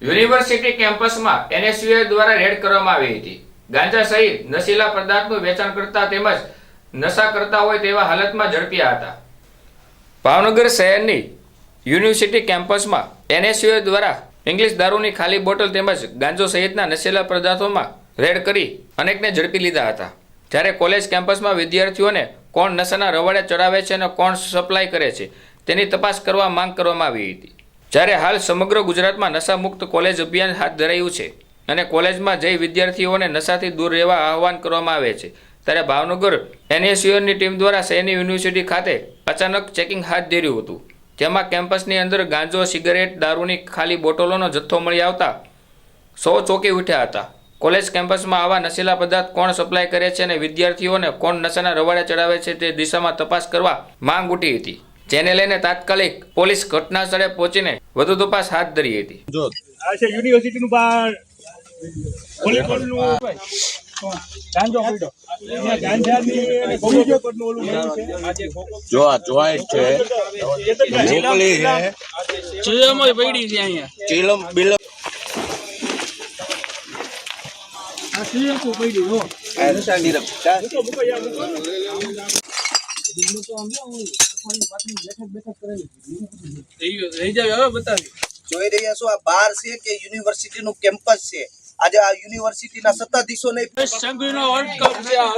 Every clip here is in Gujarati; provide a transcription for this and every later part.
યુનિવર્સિટી કેમ્પસમાં એનએસયુએ દ્વારા રેડ કરવામાં આવી હતી. ગાંજા સહિત નશીલા પદાર્થનું વેચાણ કરતા તેમજ નશા કરતા હોય તેવા હાલતમાં ઝડપ્યા હતા. ભાવનગર શહેરની યુનિવર્સિટી કેમ્પસમાં એનએસયુએ દ્વારા ઇંગ્લિશ દારૂની ખાલી બોટલ તેમજ ગાંજો સહિતના નશીલા પદાર્થોમાં રેડ કરી અનેકને ઝડપી લીધા હતા. જ્યારે કોલેજ કેમ્પસમાં વિદ્યાર્થીઓને કોણ નશાના રવાડે ચડાવે છે અને કોણ સપ્લાય કરે છે તેની તપાસ કરવા માંગ કરવામાં આવી હતી. જ્યારે હાલ સમગ્ર ગુજરાતમાં નશામુક્ત કોલેજ અભિયાન હાથ ધરાયું છે અને કોલેજમાં જઈ વિદ્યાર્થીઓને નશાથી દૂર રહેવા આહવાન કરવામાં આવે છે, ત્યારે ભાવનગર એનએસયુએનની ટીમ દ્વારા સૈની યુનિવર્સિટી ખાતે અચાનક ચેકિંગ હાથ ધર્યું હતું, જેમાં કેમ્પસની અંદર ગાંજો, સિગરેટ, દારૂની ખાલી બોટલોનો જથ્થો મળી આવતા સો ચોકી ઉઠ્યા હતા. કોલેજ કેમ્પસમાં આવા નશીલા પદાર્થ કોણ સપ્લાય કરે છે અને વિદ્યાર્થીઓને કોણ નશાના રવાડે ચડાવે છે તે દિશામાં તપાસ કરવા માંગ ઉઠી હતી. જેને લઈને તાત્કાલિક પોલીસ ઘટના સ્થળે પહોંચીને વધુ તપાસ હાથ ધરી હતી. આ છે યુનિવર્સિટીનું બાર જો આ જોઈન્ટ છે. ઢોકળી છે. ચીલમય પડી છે અહીંયા. ચીલમ બિલમ. આ ચીલમું પડી હો. રહી જાય હવે બતાવી જોઈ રહ્યા છો આ બાર છે કે યુનિવર્સિટી નું કેમ્પસ છે? આજે આ યુનિવર્સિટી ના સત્તાધીશો વર્લ્ડ કપ છે આ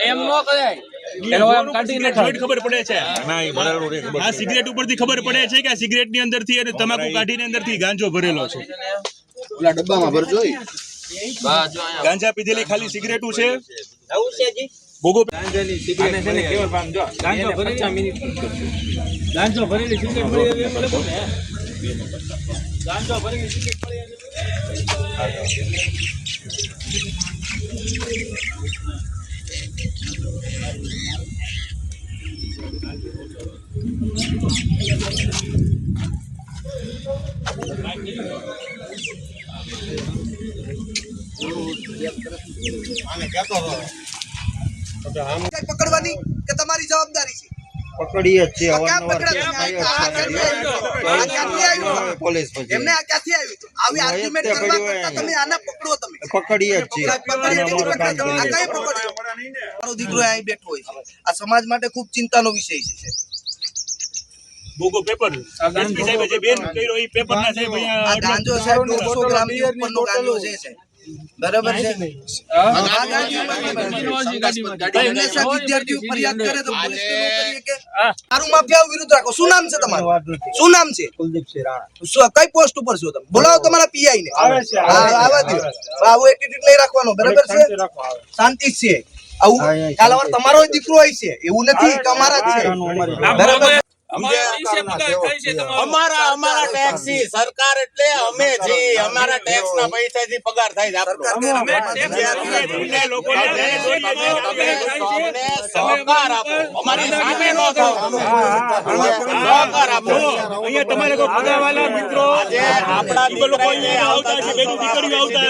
એમ નો કરાય. એનો આમ કાઢી ખબર પડે છે. ના એ બરાબર ખબર આ સિગરેટ ઉપરથી ખબર પડે છે કે આ સિગરેટની અંદરથી અને તમાકુ કાઢીને અંદરથી ગાંજો ભરેલો છે. ઓલા ડબ્બામાં ભરજો ગાંજા પીધેલી ખાલી સિગરેટું છે. ગોગો ગાંજો ભરેલી. ગાંજો ભરેલી સિગરેટ મળી આવે એમ ને ગાંજો ભરેલી સિગરેટ મળી આવે પકડવાની કે તમારી જવાબદારી છે? પકડીએ જ છીએ આ અવારનવાર પકડાયું? આ ક્યાંથી આવ્યું? આ ક્યાંથી આવ્યું? પોલીસ પછી. એમને આ ક્યાંથી આવ્યું આવી આર્ગ્યુમેન્ટ કરવા કરતા તમે આને પકડો તમે. પકડીએ છીએ. પકડી અને અમારું કામ આ કરીએ કઈ પકડ્યો? મારો દીકરો અહીં બેઠો હોય છે. આ સમાજ માટે ખૂબ ચિંતાનો વિષય છે ગોગો પેપર એસપી સાહેબે જે બેન કર્યો એ પેપર ના સાહેબ અહીંયા ગાંજો સાહેબ દોઢસો ગ્રામથી ઉપરનો ગાંજો છે સાહેબ. બરાબર છે? વિદ્યાર્થીઓ ફરિયાદ કરે તો પોલીસ તો ન કરીએ કે? સારું માફિયાઓ વિરુદ્ધ રાખો. શું નામ છે તમારું? શું નામ છે? કુલદીપસિંહ રાણા. કઈ પોસ્ટ ઉપર છો તમે? બોલાવો તમારા પીઆઈ ને. આવે છે, આવે હા, છે, આવા દો. આવો એટીટ્યુડ નહીં રાખવાનો બરાબર છે? શાંતિ છે. આવું અહીંયા તમારો દીકરો હોય છે. એવું નથી તમારા છે બરાબર અમારા અમારા ટેક્સ સરકાર એટલે અમે જી અમારા ટેક્સ ના પૈસા થી પગાર થાય છે આપણો. સરકાર કે તમને લોકોને તમે અમને સહકાર આપો અમારી સામે ન સહકાર આપો અહીંયા તમારે કોઈ ભગાવાલા મિત્રો આજે આપણા લોકો આવતા હશે દીકરીઓ આવતા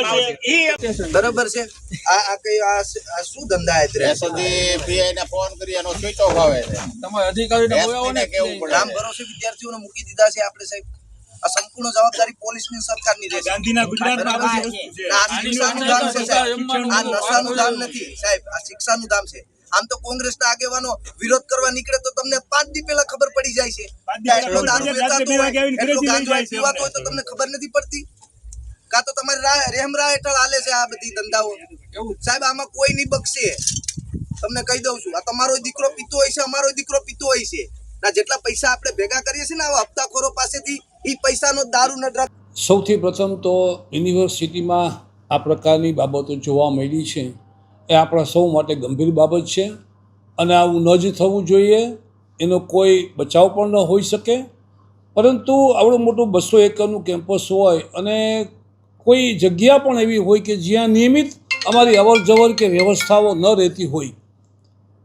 ઈ છે. આ આ કઈ આ શું ધંધા હે ને ફોન કરી એનો સ્વિચ ઓફ આવે છે. તમારા અધિકારીને SP બોલાવો ને. ને પડે રામ ભરોસે વિદ્યાર્થીઓને મૂકી દીધા છે. આપણે સાહેબ આ સંપૂર્ણ જવાબદારી પોલીસની સરકારની રહેશે. ગાંધીના ગુજરાતમાં આ નું શિક્ષાનું ધામ છે સાહેબ. આ નશાનું ધામ નથી સાહેબ. આ શિક્ષાનું ધામ છે. આમ તો કોંગ્રેસના આગેવાનો વિરોધ કરવા નીકળે તો તમને પાંચ દી પહેલા ખબર પડી જાય છે. પાંચ દી કે એટલો દારૂ વેચાતો હોય એટલો ગાંજો પીવાતો હોય તો તમને ખબર નથી પડતી? કાં તો તમારી રાહ રહેમ રાહ હેઠળ હાલે છે આ બધી ધંધાઓ? સાહેબ આમાં કોઈ નહીં બક્ષે તમને કહી દઉં છું. આ તમારો દીકરો પીતો હોય છે અમારો દીકરો પીતો હોય છે. ના, જેટલા પૈસા આપણે ભેગા કરીએ છીએ ને, આવા હપ્તાખોરો પાસેથી એ પૈસાનો દારૂ ને ડ્રગ સૌથી પ્રથમ તો યુનિવર્સિટીમાં આ પ્રકારની બાબતો જોવા મળી છે. એ આપણા સૌ માટે ગંભીર બાબત છે. અને આવું ન જ થવું જોઈએ. એનો કોઈ બચાવ પણ ન હોઈ શકે. પરંતુ આવડું મોટું બસો એકરનું કેમ્પસ હોય અને કોઈ જગ્યા પણ એવી હોય કે જ્યાં નિયમિત અમારી અવર જવર કે વ્યવસ્થાઓ ન રહેતી હોય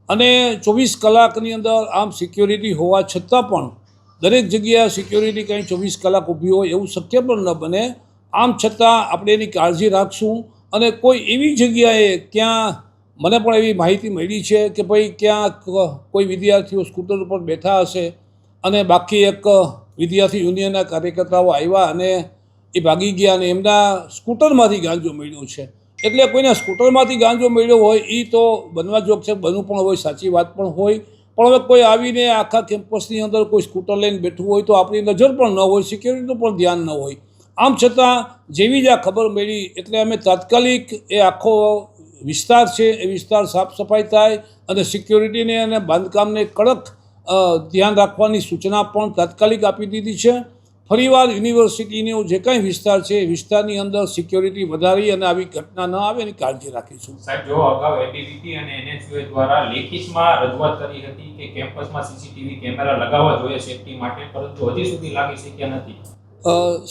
અને ચોવીસ કલાકની અંદર આમ સિક્યોરિટી હોવા છતાં પણ દરેક જગ્યાએ સિક્યોરિટી કંઈ ચોવીસ કલાક ઊભી હોય એવું શક્ય પણ ન બને. આમ છતાં આપણે એની કાળજી રાખશું અને કોઈ એવી જગ્યાએ ક્યાં મને પણ એવી માહિતી મળી છે કે ભાઈ ક્યાંક કોઈ વિદ્યાર્થીઓ સ્કૂટર ઉપર બેઠા હશે અને બાકી એક વિદ્યાર્થી યુનિયનના કાર્યકર્તાઓ આવ્યા અને એ ભાગી ગયા અને એમના સ્કૂટરમાંથી ગાંજો મળ્યો છે. એટલે કોઈને સ્કૂટરમાંથી ગાંજો મળ્યો હોય એ તો બનવા જોગ છે, બનવું પણ હોય, સાચી વાત પણ હોય. પણ હવે કોઈ આવીને આખા કેમ્પસની અંદર કોઈ સ્કૂટર લઈને બેઠું હોય તો આપણી નજર પણ ન હોય, સિક્યોરિટીનું પણ ધ્યાન ન હોય. આમ છતાં જેવી જ આ ખબર મળી, એટલે અમે તાત્કાલિક એ આખો વિસ્તાર છે, એ વિસ્તાર સાફ સફાઈ થાય અને સિક્યોરિટીને અને બાંધકામને કડક ધ્યાન રાખવાની સૂચના પણ તાત્કાલિક આપી દીધી છે. ફરીવાર યુનિવર્સિટીનો જે કાંઈ વિસ્તાર છે એ વિસ્તારની અંદર સિક્યોરિટી વધારી અને આવી ઘટના ન આવે એની કાળજી રાખીશું. સાહેબ જો અગાઉ એબીવીપી અને એનએસયુએ દ્વારા લેખિતમાં રજૂઆત કરી હતી કે કેમ્પસમાં સીસીટીવી કેમેરા લગાવવા જોઈએ સેફટી માટે પરંતુ હજી સુધી લાગી શક્યા નથી.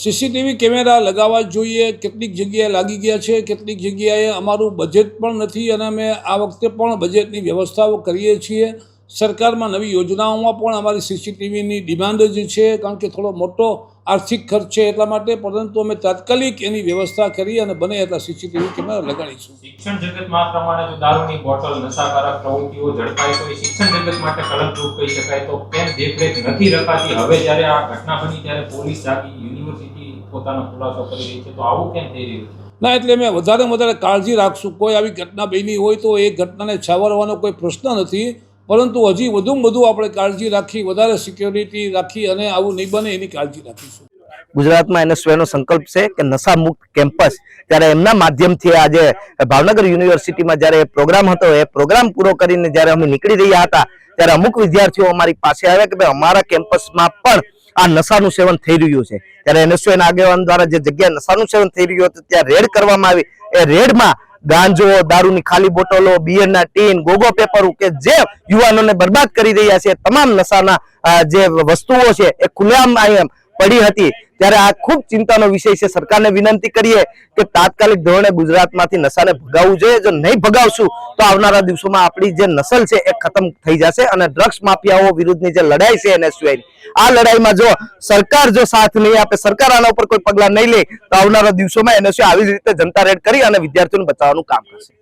સીસીટીવી કેમેરા લગાવવા જોઈએ. કેટલીક જગ્યાએ લાગી ગયા છે કેટલીક જગ્યાએ અમારું બજેટ પણ નથી અને અમે આ વખતે પણ બજેટની વ્યવસ્થાઓ કરીએ છીએ. સરકારમાં નવી યોજનાઓમાં પણ અમારી સીસીટીવીની ડિમાન્ડ જ છે કારણ કે થોડો મોટો આર્થિક ખર્ચ છે એટલા માટે પરંતુ અમે તાત્કાલિક એની વ્યવસ્થા કરી અને બને એટલા સીસીટીવી કેમેરા લગાડીશું. શિક્ષણ જગતમાં પ્રમાણે જો દારૂની બોટલ નશાકારક પ્રવૃત્તિઓ ઝડપાય તો શિક્ષણ જગત માટે કલંકરૂપ કહી શકાય. તો કેમ દેખરેખ નથી રખાતી? હવે જ્યારે આ ઘટના બની ત્યારે પોલીસ જાગી યુનિવર્સિટી પોતાનો ખુલાસો કરી રહી છે. તો આવું કેમ થઈ રહ્યું છે? ના એટલે અમે વધારે વધારે કાળજી રાખશું. કોઈ આવી ઘટના બની હોય તો એ ઘટનાને છાવરવાનો કોઈ પ્રશ્ન નથી. પરંતુ હજી વધુમાં વધુ આપણે કાળજી રાખી, વધારે સિક્યોરિટી રાખી અને આવું નહીં બને એની કાળજી રાખીશું. ગુજરાતમાં એનએસયુઆઈ નો સંકલ્પ છે કે નશા મુક્ત કેમ્પસ, ત્યારે એમના માધ્યમથી આજે ભાવનગર યુનિવર્સિટીમાં જ્યારે પ્રોગ્રામ હતો, એ પ્રોગ્રામ પૂરો કરીને જ્યારે અમે નીકળી રહ્યા હતા, ત્યારે અમુક વિદ્યાર્થીઓ અમારી પાસે આવ્યા કે ભાઈ અમારા કેમ્પસમાં પણ આ નશાનું સેવન થઈ રહ્યું છે. ત્યારે એનએસયુઆઈ ના આગેવાન દ્વારા જે જગ્યાએ નશાનું સેવન થઈ રહ્યું હતું, ત્યાં રેડ કરવામાં આવી. એ રેડમાં ગાંજો, દારૂની ખાલી બોટલો, બિયરના ટીન, ગોગો પેપર કે જે યુવાનોને બરબાદ કરી રહ્યા છે, તમામ નશાના જે વસ્તુઓ છે, એ ખુલ્લેઆમ અહીંયા પડી હતી ત્યારે આ ખૂબ ચિંતાનો વિષય છે. સરકારને વિનંતી કરીએ કે તાત્કાલિક ધોરણે ગુજરાતમાંથી નશાને ભગાવવું જોઈએ. જો નહીં ભગાવશું, તો આવનારા દિવસોમાં આપણી જે નસલ છે એ ખતમ થઈ જશે અને ડ્રગ્સ માફિયાઓ વિરુદ્ધની જે લડાઈ છે એને એનએસયુઆઈ આ લડાઈમાં જો સરકાર જો સાથ નહીં આપે, સરકાર આના ઉપર કોઈ પગલાં નહીં લે, તો આવનારા દિવસોમાં એને આવી રીતે જનતા રેડ કરી અને વિદ્યાર્થીઓને બચાવવાનું કામ કરશે.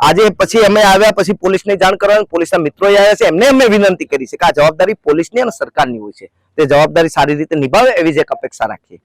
આજે પછી અમે આવ્યા, પછી પોલીસને જાણ કરવાની, પોલીસના મિત્રો આવ્યા છે, એમને અમે વિનંતી કરી છે કે આ જવાબદારી પોલીસની અને સરકારની હોય છે. તે જવાબદારી સારી રીતે નિભાવે એવી જ એક અપેક્ષા રાખીએ.